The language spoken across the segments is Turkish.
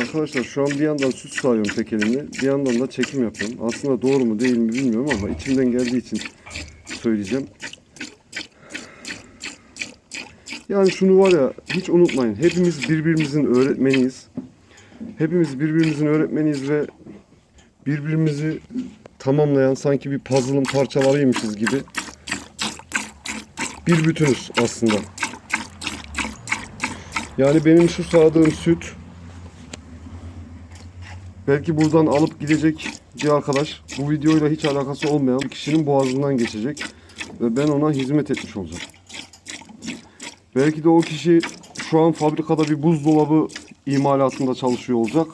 Arkadaşlar şu an bir yandan süt sağıyorum tek elimle. Bir yandan da çekim yapıyorum. Aslında doğru mu değil mi bilmiyorum ama içimden geldiği için söyleyeceğim. Yani şunu var ya hiç unutmayın. Hepimiz birbirimizin öğretmeniyiz. Hepimiz birbirimizin öğretmeniyiz ve birbirimizi tamamlayan sanki bir puzzle'ın parçalarıymışız gibi bir bütünüz aslında. Yani benim şu sağdığım süt belki buradan alıp gidecek bir arkadaş bu videoyla hiç alakası olmayan kişinin boğazından geçecek ve ben ona hizmet etmiş olacağım. Belki de o kişi şu an fabrikada bir buzdolabı imalatında çalışıyor olacak.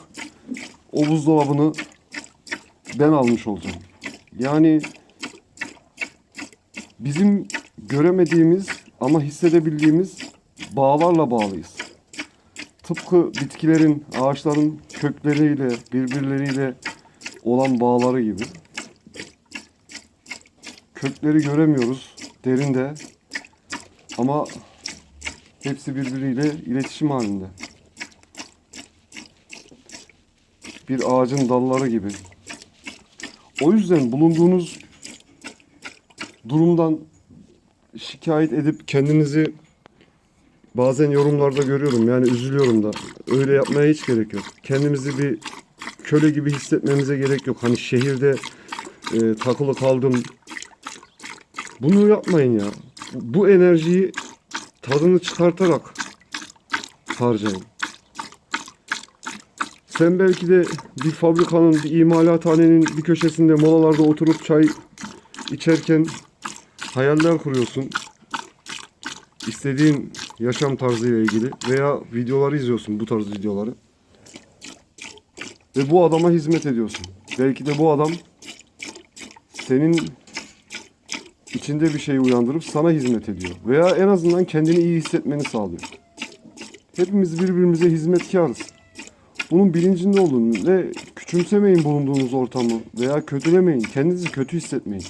O buzdolabını ben almış olacağım. Yani bizim göremediğimiz ama hissedebildiğimiz bağlarla bağlıyız. Tıpkı bitkilerin, ağaçların kökleriyle, birbirleriyle olan bağları gibi. Kökleri göremiyoruz derinde ama hepsi birbiriyle iletişim halinde. Bir ağacın dalları gibi. O yüzden bulunduğunuz durumdan şikayet edip kendinizi bazen yorumlarda görüyorum yani üzülüyorum da öyle yapmaya hiç gerek yok. Kendimizi bir köle gibi hissetmemize gerek yok. Hani şehirde e, takılı kaldım. Bunu yapmayın ya. Bu enerjiyi tadını çıkartarak harcayın. Sen belki de bir fabrikanın, bir imalathanenin bir köşesinde molalarda oturup çay içerken hayaller kuruyorsun. İstediğin yaşam tarzıyla ilgili veya videoları izliyorsun bu tarz videoları. Ve bu adama hizmet ediyorsun. Belki de bu adam senin içinde bir şey uyandırıp sana hizmet ediyor. Veya en azından kendini iyi hissetmeni sağlıyor. Hepimiz birbirimize hizmetkarız. Bunun bilincinde olun ve küçümsemeyin bulunduğunuz ortamı veya kötülemeyin. Kendinizi kötü hissetmeyin.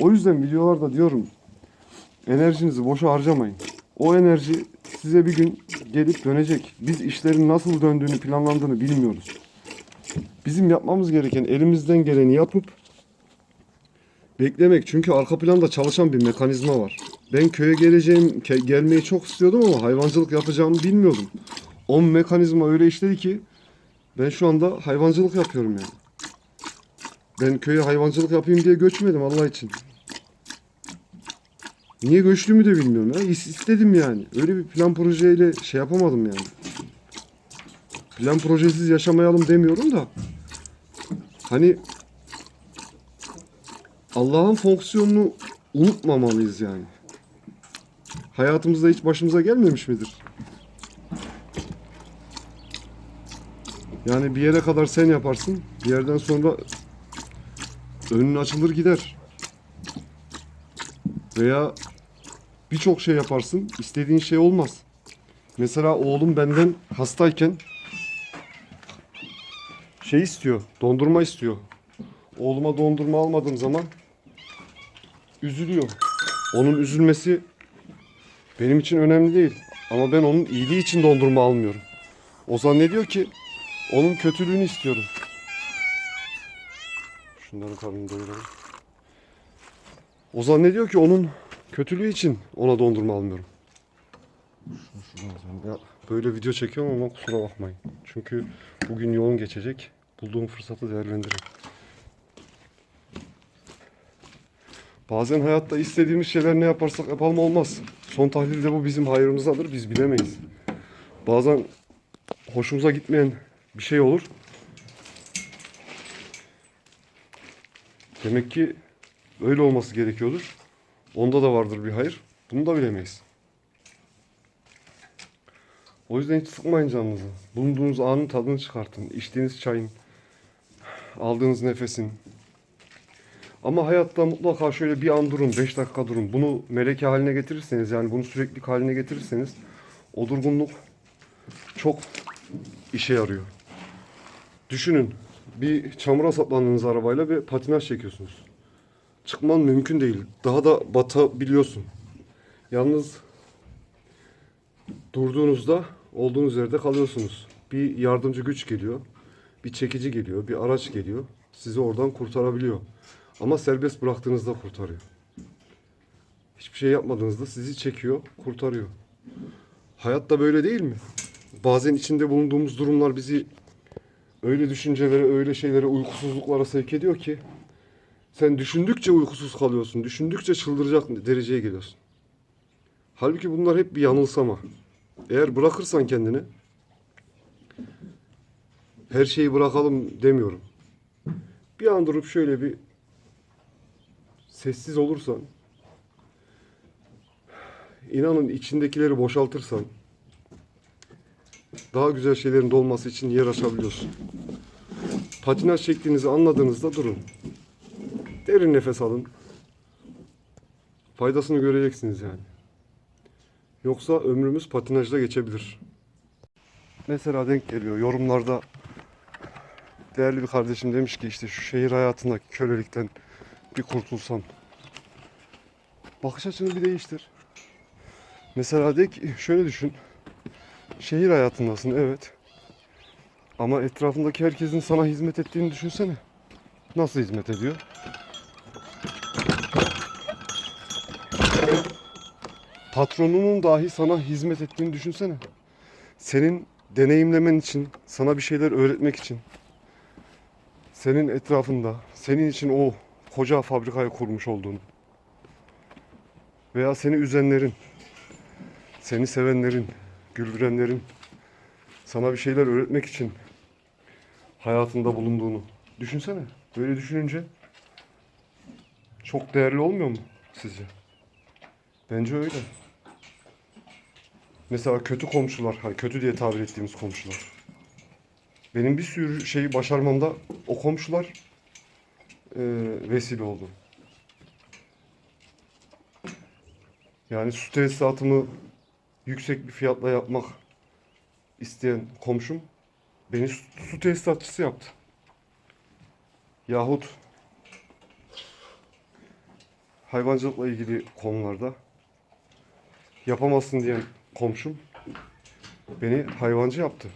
O yüzden videolarda diyorum enerjinizi boşa harcamayın. O enerji size bir gün gelip dönecek. Biz işlerin nasıl döndüğünü planlandığını bilmiyoruz. Bizim yapmamız gereken elimizden geleni yapıp beklemek. Çünkü arka planda çalışan bir mekanizma var. Ben köye geleceğim, gelmeyi çok istiyordum ama hayvancılık yapacağımı bilmiyordum. O mekanizma öyle işledi ki ben şu anda hayvancılık yapıyorum yani. Ben köye hayvancılık yapayım diye göçmedim Allah için. Niye göçtüğümü de bilmiyorum ya. İs- istedim yani. Öyle bir plan projeyle şey yapamadım yani. Plan projesiz yaşamayalım demiyorum da. Hani Allah'ın fonksiyonunu unutmamalıyız yani. Hayatımızda hiç başımıza gelmemiş midir? Yani bir yere kadar sen yaparsın. Bir yerden sonra önün açılır gider. Veya birçok şey yaparsın. istediğin şey olmaz. Mesela oğlum benden hastayken şey istiyor. Dondurma istiyor. Oğluma dondurma almadığım zaman üzülüyor. Onun üzülmesi benim için önemli değil. Ama ben onun iyiliği için dondurma almıyorum. O zannediyor ki onun kötülüğünü istiyorum. Şunların karnını doyuralım. O zannediyor ki onun kötülüğü için ona dondurma almıyorum. Ya böyle video çekiyorum ama kusura bakmayın. Çünkü bugün yoğun geçecek. Bulduğum fırsatı değerlendiririm. Bazen hayatta istediğimiz şeyler ne yaparsak yapalım olmaz. Son tahlilde bu bizim hayrımızadır. Biz bilemeyiz. Bazen hoşumuza gitmeyen bir şey olur. Demek ki öyle olması gerekiyordur. Onda da vardır bir hayır. Bunu da bilemeyiz. O yüzden hiç sıkmayın canınızı. Bulunduğunuz anın tadını çıkartın. İçtiğiniz çayın, aldığınız nefesin. Ama hayatta mutlaka şöyle bir an durun, 5 dakika durun. Bunu meleke haline getirirseniz yani bunu sürekli haline getirirseniz o durgunluk çok işe yarıyor. Düşünün bir çamura saplandığınız arabayla ve patinaj çekiyorsunuz. Çıkman mümkün değil. Daha da batabiliyorsun. Yalnız durduğunuzda olduğunuz yerde kalıyorsunuz. Bir yardımcı güç geliyor. Bir çekici geliyor. Bir araç geliyor. Sizi oradan kurtarabiliyor. Ama serbest bıraktığınızda kurtarıyor. Hiçbir şey yapmadığınızda sizi çekiyor, kurtarıyor. Hayat da böyle değil mi? Bazen içinde bulunduğumuz durumlar bizi öyle düşüncelere, öyle şeylere, uykusuzluklara sevk ediyor ki sen düşündükçe uykusuz kalıyorsun. Düşündükçe çıldıracak dereceye geliyorsun. Halbuki bunlar hep bir yanılsama. Eğer bırakırsan kendini her şeyi bırakalım demiyorum. Bir an durup şöyle bir sessiz olursan inanın içindekileri boşaltırsan daha güzel şeylerin dolması için yer açabiliyorsun. Patinaj çektiğinizi anladığınızda durun. Derin nefes alın. Faydasını göreceksiniz yani. Yoksa ömrümüz patinajda geçebilir. Mesela denk geliyor yorumlarda değerli bir kardeşim demiş ki işte şu şehir hayatındaki kölelikten bir kurtulsam. Bakış açını bir değiştir. Mesela de ki şöyle düşün. Şehir hayatındasın evet. Ama etrafındaki herkesin sana hizmet ettiğini düşünsene. Nasıl hizmet ediyor? Patronunun dahi sana hizmet ettiğini düşünsene. Senin deneyimlemen için, sana bir şeyler öğretmek için, senin etrafında, senin için o koca fabrikayı kurmuş olduğunu veya seni üzenlerin, seni sevenlerin, güldürenlerin sana bir şeyler öğretmek için hayatında bulunduğunu düşünsene. Böyle düşününce çok değerli olmuyor mu sizce? Bence öyle. Mesela kötü komşular, hani kötü diye tabir ettiğimiz komşular. Benim bir sürü şeyi başarmamda o komşular e, vesile oldu. Yani su tesisatımı yüksek bir fiyatla yapmak isteyen komşum beni su, su tesisatçısı yaptı. Yahut hayvancılıkla ilgili konularda yapamazsın diyen komşum beni hayvancı yaptı.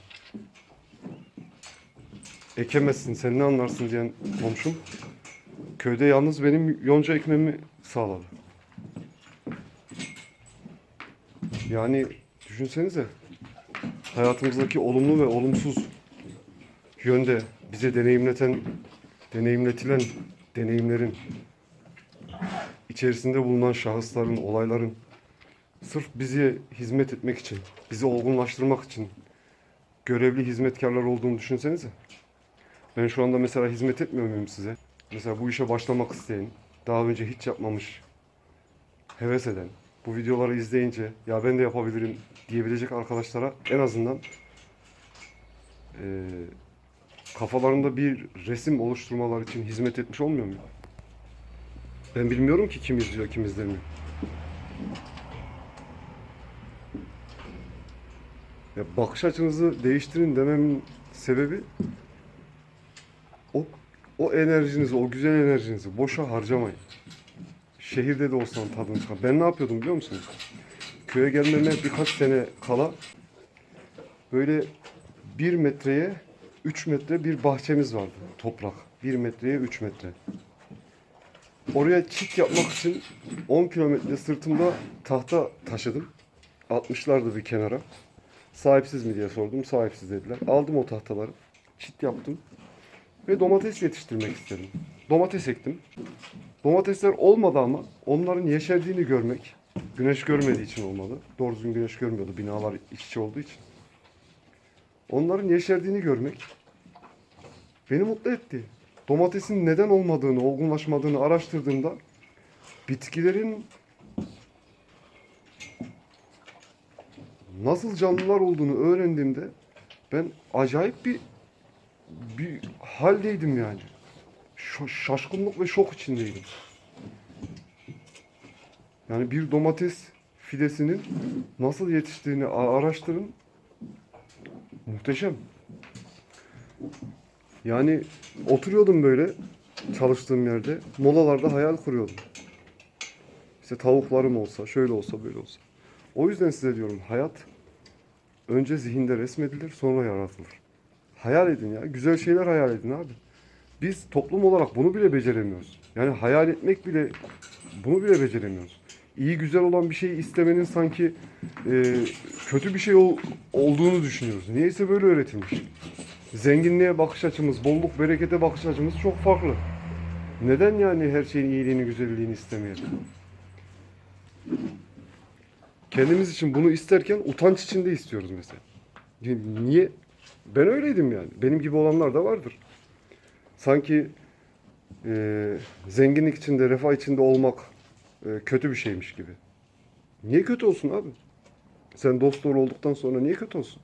Ekemezsin, sen ne anlarsın diyen komşum köyde yalnız benim yonca ekmemi sağladı. Yani düşünsenize hayatımızdaki olumlu ve olumsuz yönde bize deneyimleten, deneyimletilen deneyimlerin içerisinde bulunan şahısların, olayların sırf bize hizmet etmek için, bizi olgunlaştırmak için görevli hizmetkarlar olduğunu düşünsenize. Ben şu anda mesela hizmet etmiyor muyum size? Mesela bu işe başlamak isteyen, daha önce hiç yapmamış, heves eden, bu videoları izleyince ya ben de yapabilirim diyebilecek arkadaşlara en azından eee, kafalarında bir resim oluşturmalar için hizmet etmiş olmuyor muyum? Ben bilmiyorum ki kim izliyor, kim izlemiyor. Ya bakış açınızı değiştirin dememin sebebi o o enerjinizi, o güzel enerjinizi boşa harcamayın. Şehirde de olsan tadını çıkar. Ben ne yapıyordum biliyor musunuz? Köye gelmeme birkaç sene kala böyle bir metreye 3 metre bir bahçemiz vardı. Toprak. Bir metreye 3 metre. Oraya çit yapmak için 10 kilometre sırtımda tahta taşıdım. 60'lardı bir kenara. Sahipsiz mi diye sordum. Sahipsiz dediler. Aldım o tahtaları. Çit yaptım. Ve domates yetiştirmek istedim. Domates ektim. Domatesler olmadı ama onların yeşerdiğini görmek, güneş görmediği için olmadı. Doğru düzgün güneş görmüyordu binalar iç içe olduğu için. Onların yeşerdiğini görmek beni mutlu etti. Domatesin neden olmadığını, olgunlaşmadığını araştırdığımda bitkilerin nasıl canlılar olduğunu öğrendiğimde ben acayip bir bir haldeydim yani. Şa- şaşkınlık ve şok içindeydim. Yani bir domates fidesinin nasıl yetiştiğini araştırın. Muhteşem. Yani oturuyordum böyle çalıştığım yerde. Molalarda hayal kuruyordum. İşte tavuklarım olsa, şöyle olsa, böyle olsa. O yüzden size diyorum hayat önce zihinde resmedilir, sonra yaratılır. Hayal edin ya. Güzel şeyler hayal edin abi. Biz toplum olarak bunu bile beceremiyoruz. Yani hayal etmek bile bunu bile beceremiyoruz. İyi güzel olan bir şeyi istemenin sanki e, kötü bir şey ol- olduğunu düşünüyoruz. Niyeyse böyle öğretilmiş. Zenginliğe bakış açımız, bolluk berekete bakış açımız çok farklı. Neden yani her şeyin iyiliğini, güzelliğini istemeyelim? Kendimiz için bunu isterken utanç içinde istiyoruz mesela. Niye? Ben öyleydim yani. Benim gibi olanlar da vardır. Sanki e, zenginlik içinde, refah içinde olmak e, kötü bir şeymiş gibi. Niye kötü olsun abi? Sen dost doğru olduktan sonra niye kötü olsun?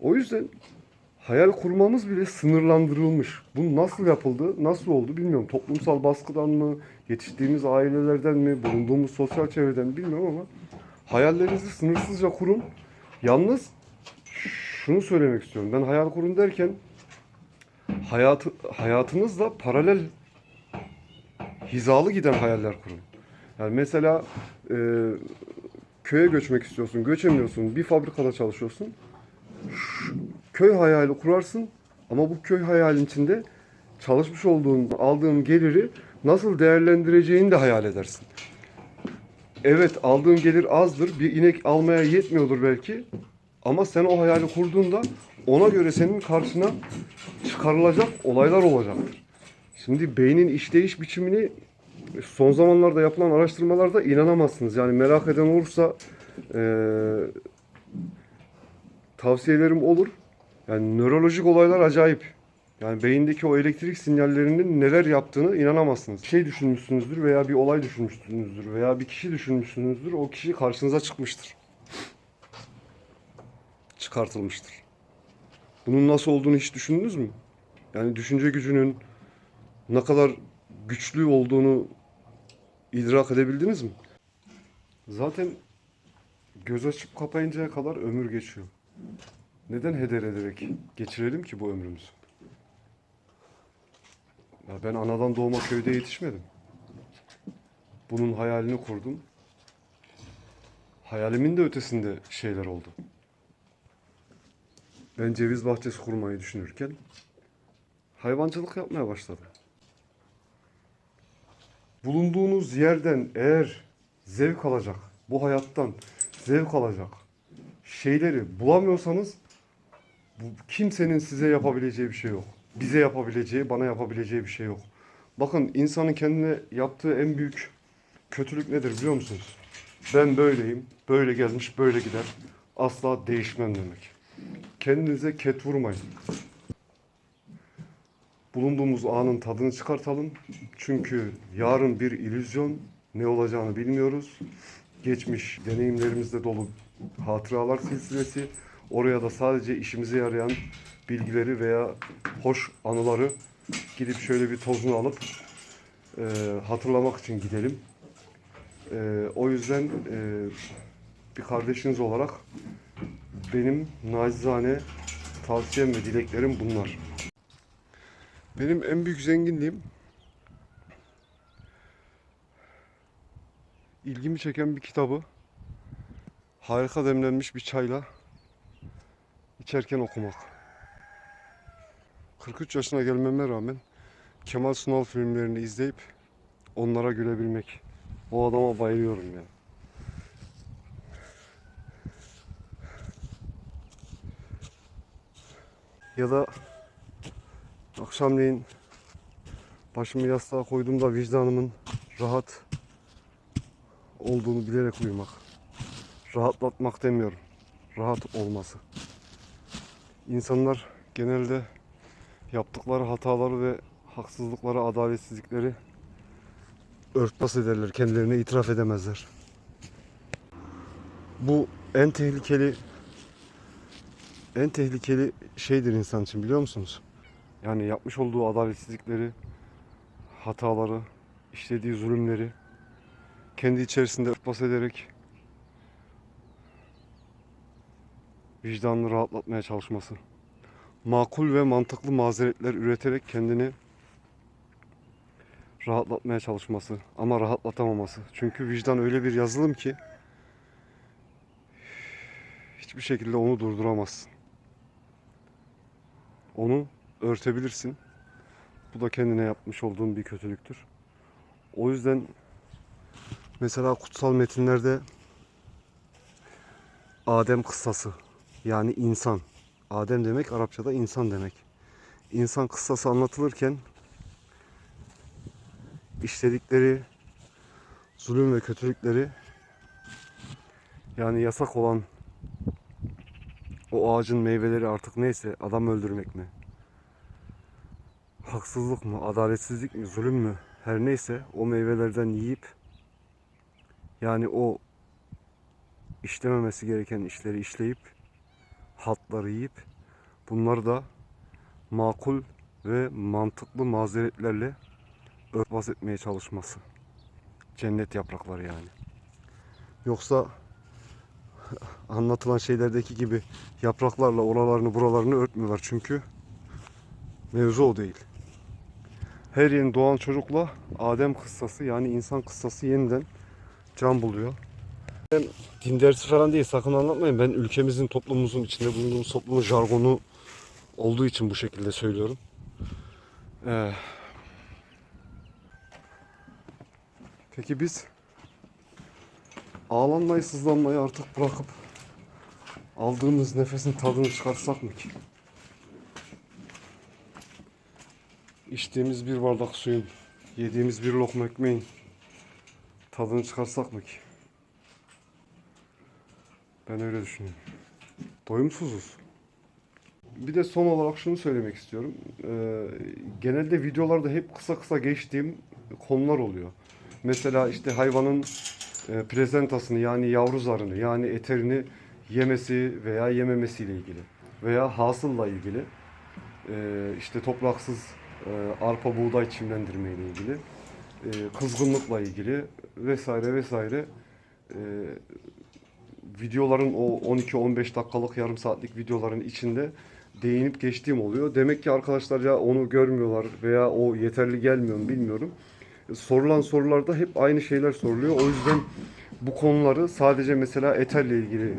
O yüzden hayal kurmamız bile sınırlandırılmış. Bu nasıl yapıldı, nasıl oldu bilmiyorum. Toplumsal baskıdan mı, yetiştiğimiz ailelerden mi, bulunduğumuz sosyal çevreden mi bilmiyorum ama hayallerinizi sınırsızca kurun. Yalnız şunu söylemek istiyorum. Ben hayal kurun derken hayatı, hayatınızla paralel hizalı giden hayaller kurun. Yani mesela e, köye göçmek istiyorsun, göçemiyorsun, bir fabrikada çalışıyorsun. Şu- köy hayali kurarsın ama bu köy hayalin içinde çalışmış olduğun, aldığın geliri nasıl değerlendireceğini de hayal edersin. Evet aldığın gelir azdır, bir inek almaya yetmiyordur belki ama sen o hayali kurduğunda ona göre senin karşına çıkarılacak olaylar olacaktır. Şimdi beynin işleyiş biçimini son zamanlarda yapılan araştırmalarda inanamazsınız. Yani merak eden olursa eee, tavsiyelerim olur. Yani nörolojik olaylar acayip. Yani beyindeki o elektrik sinyallerinin neler yaptığını inanamazsınız. Bir şey düşünmüşsünüzdür veya bir olay düşünmüşsünüzdür veya bir kişi düşünmüşsünüzdür. O kişi karşınıza çıkmıştır. Çıkartılmıştır. Bunun nasıl olduğunu hiç düşündünüz mü? Yani düşünce gücünün ne kadar güçlü olduğunu idrak edebildiniz mi? Zaten göz açıp kapayıncaya kadar ömür geçiyor. Neden heder ederek geçirelim ki bu ömrümüzü? Ya ben anadan doğma köyde yetişmedim. Bunun hayalini kurdum. Hayalimin de ötesinde şeyler oldu. Ben ceviz bahçesi kurmayı düşünürken hayvancılık yapmaya başladım. Bulunduğunuz yerden eğer zevk alacak, bu hayattan zevk alacak şeyleri bulamıyorsanız bu, kimsenin size yapabileceği bir şey yok. Bize yapabileceği, bana yapabileceği bir şey yok. Bakın insanın kendine yaptığı en büyük kötülük nedir biliyor musunuz? Ben böyleyim, böyle gelmiş, böyle gider. Asla değişmem demek. Kendinize ket vurmayın. Bulunduğumuz anın tadını çıkartalım. Çünkü yarın bir illüzyon, ne olacağını bilmiyoruz. Geçmiş deneyimlerimizde dolu hatıralar silsilesi. Oraya da sadece işimize yarayan bilgileri veya hoş anıları gidip şöyle bir tozunu alıp e, hatırlamak için gidelim. E, o yüzden e, bir kardeşiniz olarak benim nacizane tavsiyem ve dileklerim bunlar. Benim en büyük zenginliğim ilgimi çeken bir kitabı harika demlenmiş bir çayla içerken okumak. 43 yaşına gelmeme rağmen Kemal Sunal filmlerini izleyip onlara gülebilmek. O adama bayılıyorum ya. Ya da akşamleyin başımı yastığa koyduğumda vicdanımın rahat olduğunu bilerek uyumak. Rahatlatmak demiyorum. Rahat olması. İnsanlar genelde yaptıkları hataları ve haksızlıkları, adaletsizlikleri örtbas ederler. Kendilerine itiraf edemezler. Bu en tehlikeli en tehlikeli şeydir insan için biliyor musunuz? Yani yapmış olduğu adaletsizlikleri, hataları, işlediği zulümleri kendi içerisinde örtbas ederek vicdanını rahatlatmaya çalışması. Makul ve mantıklı mazeretler üreterek kendini rahatlatmaya çalışması ama rahatlatamaması. Çünkü vicdan öyle bir yazılım ki hiçbir şekilde onu durduramazsın. Onu örtebilirsin. Bu da kendine yapmış olduğun bir kötülüktür. O yüzden mesela kutsal metinlerde Adem kıssası yani insan. Adem demek Arapçada insan demek. İnsan kıssası anlatılırken işledikleri zulüm ve kötülükleri yani yasak olan o ağacın meyveleri artık neyse adam öldürmek mi? Haksızlık mı? Adaletsizlik mi? Zulüm mü? Her neyse o meyvelerden yiyip yani o işlememesi gereken işleri işleyip hatları yiyip bunları da makul ve mantıklı mazeretlerle örtbas etmeye çalışması. Cennet yaprakları yani. Yoksa anlatılan şeylerdeki gibi yapraklarla oralarını buralarını örtmüyorlar çünkü mevzu o değil. Her yeni doğan çocukla Adem kıssası yani insan kıssası yeniden can buluyor. Ben din dersi falan değil sakın anlatmayın. Ben ülkemizin toplumumuzun içinde bulunduğumuz toplumun jargonu olduğu için bu şekilde söylüyorum. Ee, peki biz ağlanmayı sızlanmayı artık bırakıp aldığımız nefesin tadını çıkartsak mı ki? İçtiğimiz bir bardak suyun, yediğimiz bir lokma ekmeğin tadını çıkartsak mı ki? Ben öyle düşünüyorum. Doyumsuzuz. Bir de son olarak şunu söylemek istiyorum. Ee, genelde videolarda hep kısa kısa geçtiğim konular oluyor. Mesela işte hayvanın e, prezentasını yani yavru zarını yani eterini yemesi veya yememesiyle ilgili veya hasılla ilgili e, işte topraksız e, arpa buğday çimlendirme ile ilgili e, kızgınlıkla ilgili vesaire vesaire e, videoların o 12-15 dakikalık yarım saatlik videoların içinde değinip geçtiğim oluyor. Demek ki arkadaşlar ya onu görmüyorlar veya o yeterli gelmiyor mu bilmiyorum. Sorulan sorularda hep aynı şeyler soruluyor. O yüzden bu konuları sadece mesela Ether'le ilgili,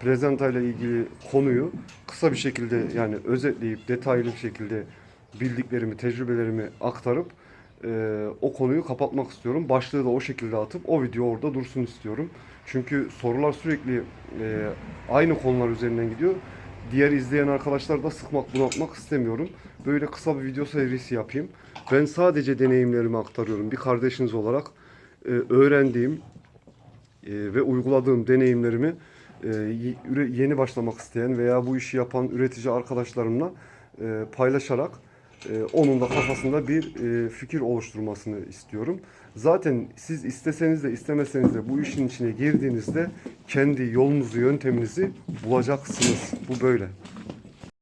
Prezenta ile ilgili konuyu kısa bir şekilde yani özetleyip detaylı bir şekilde bildiklerimi, tecrübelerimi aktarıp e, o konuyu kapatmak istiyorum. Başlığı da o şekilde atıp o video orada dursun istiyorum. Çünkü sorular sürekli e, aynı konular üzerinden gidiyor. Diğer izleyen arkadaşlar da sıkmak, bunaltmak istemiyorum. Böyle kısa bir video serisi yapayım. Ben sadece deneyimlerimi aktarıyorum. Bir kardeşiniz olarak e, öğrendiğim e, ve uyguladığım deneyimlerimi e, yeni başlamak isteyen veya bu işi yapan üretici arkadaşlarımla e, paylaşarak e, onun da kafasında bir e, fikir oluşturmasını istiyorum. Zaten siz isteseniz de istemeseniz de bu işin içine girdiğinizde kendi yolunuzu, yönteminizi bulacaksınız. Bu böyle.